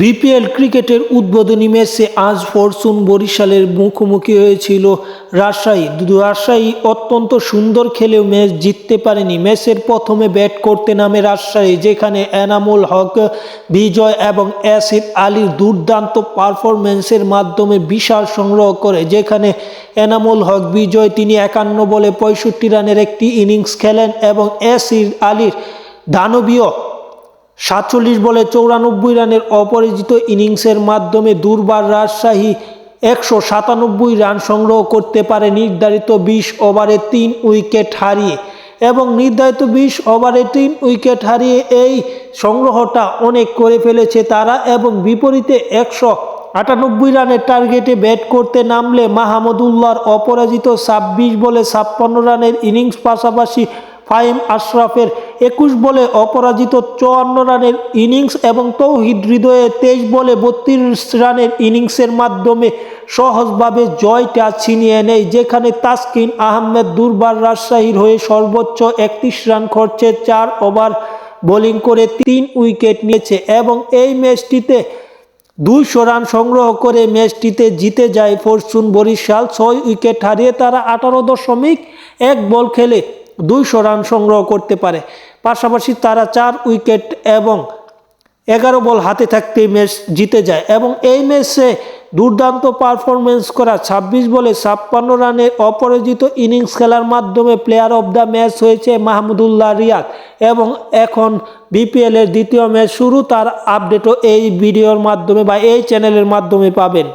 BPL ক্রিকেটের উদ্বোধনী ম্যাচে আজ ফরচুন বরিশালের মুখোমুখি হয়েছিল রাজশাহী। রাজশাহী অত্যন্ত সুন্দর খেলেও ম্যাচ জিততে পারেনি। ম্যাচের প্রথমে ব্যাট করতে নামে রাজশাহী, যেখানে এনামুল হক, বিজয় এবং অ্যাসিদ আলীর দুর্দান্ত পারফরম্যান্সের মাধ্যমে বিশাল সংগ্রহ করে, যেখানে এনামুল হক, বিজয় তিনি একান্ন বলে পঁয়ষট্টি রানের একটি ইনিংস খেলেন এবং অ্যাসিড আলীর দানবীয় সাতচল্লিশ বলে চৌরানব্বই রানের অপরাজিত ইনিংসের মাধ্যমে দুর্বার রাজশাহী একশো সাতানব্বই রান সংগ্রহ করতে পারে নির্ধারিত বিশ ওভারে তিন উইকেট হারিয়ে। এবং নির্ধারিত বিশ ওভারে তিন উইকেট হারিয়ে এই সংগ্রহটা অনেক করে ফেলেছে তারা এবং বিপরীতে একশো আটানব্বই রানের টার্গেটে ব্যাট করতে নামলে মাহমুদুল্লাহর অপরাজিত ছাব্বিশ বলে ছাপ্পান্ন রানের ইনিংস পাশাপাশি ফাইম আশরাফের একুশ বলে অপরাজিত চুয়ান্ন রানের ইনিংস এবং তৌহিদ হৃদয়ে তেইশ বলে বত্রিশ রানের ইনিংসের মাধ্যমে সহজভাবে জয়টা ছিনিয়ে নেয়, যেখানে তাসকিন আহমেদ দুর্বার রাজশাহীর হয়ে সর্বোচ্চ একত্রিশ রান খরচে চার ওভার বোলিং করে তিন উইকেট নিয়েছে এবং এই ম্যাচটিতে দুইশো রান সংগ্রহ করে ম্যাচটিতে জিতে যায় ফরচুন বরিশাল। ছয় উইকেট হারিয়ে তারা আঠারো দশমিক এক বল খেলে দুইশো রান সংগ্রহ করতে পারে। পাশাপাশি তারা চার উইকেট এবং এগারো বল হাতে থাকতে ম্যাচ জিতে যায় এবং এই ম্যাচে দুর্দান্ত পারফরমেন্স করা ২৬ বলে ছাপ্পান্ন রানের অপরাজিত ইনিংস খেলার মাধ্যমে প্লেয়ার অব দ্য ম্যাচ হয়েছে মাহমুদুল্লাহ রিয়াদ এবং এখন বিপিএলের দ্বিতীয় ম্যাচ শুরু। তার আপডেটও এই ভিডিওর মাধ্যমে বা এই চ্যানেলের মাধ্যমে পাবেন।